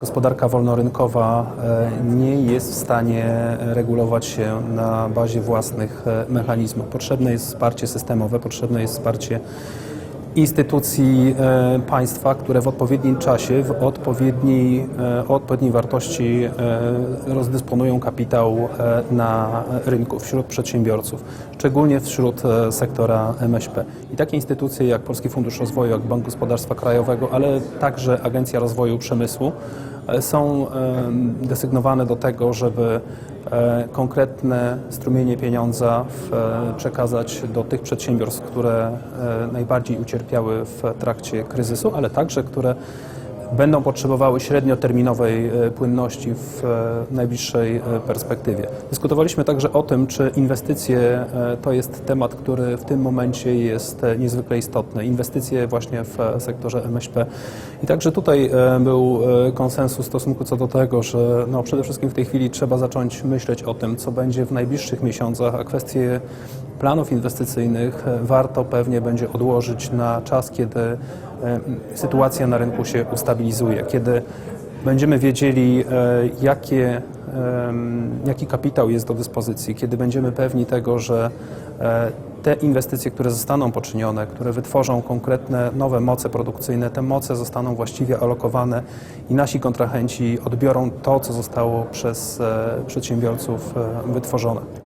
Gospodarka wolnorynkowa e, nie jest w stanie regulować się na bazie własnych e, mechanizmów. Potrzebne jest wsparcie systemowe, potrzebne jest wsparcie instytucji e, państwa, które w odpowiednim czasie, w odpowiedniej, e, o odpowiedniej wartości e, rozdysponują kapitał na rynku wśród przedsiębiorców, szczególnie wśród sektora MŚP. I takie instytucje jak Polski Fundusz Rozwoju, jak Bank Gospodarstwa Krajowego, ale także Agencja Rozwoju Przemysłu są desygnowane do tego, żeby e, konkretne strumienie pieniądza e, przekazać do tych przedsiębiorstw, które e, najbardziej ucierpiały w trakcie kryzysu, ale także które będą potrzebowały średnioterminowej e, płynności w e, najbliższej e, perspektywie. Dyskutowaliśmy także o tym, czy inwestycje to jest temat, który w tym momencie jest niezwykle istotny. Inwestycje właśnie w sektorze MŚP. I także tutaj był konsensus w stosunku co do tego, że no przede wszystkim w tej chwili trzeba zacząć myśleć o tym, co będzie w najbliższych miesiącach, a kwestie planów inwestycyjnych warto pewnie będzie odłożyć na czas, kiedy sytuacja na rynku się ustabilizuje, kiedy będziemy wiedzieli, e, jakie, em, jaki kapitał jest do dyspozycji, kiedy będziemy pewni tego, że e, te inwestycje, które zostaną poczynione, które wytworzą konkretne nowe moce produkcyjne, te moce zostaną właściwie alokowane i nasi kontrahenci odbiorą to, co zostało przez e, przedsiębiorców e, wytworzone.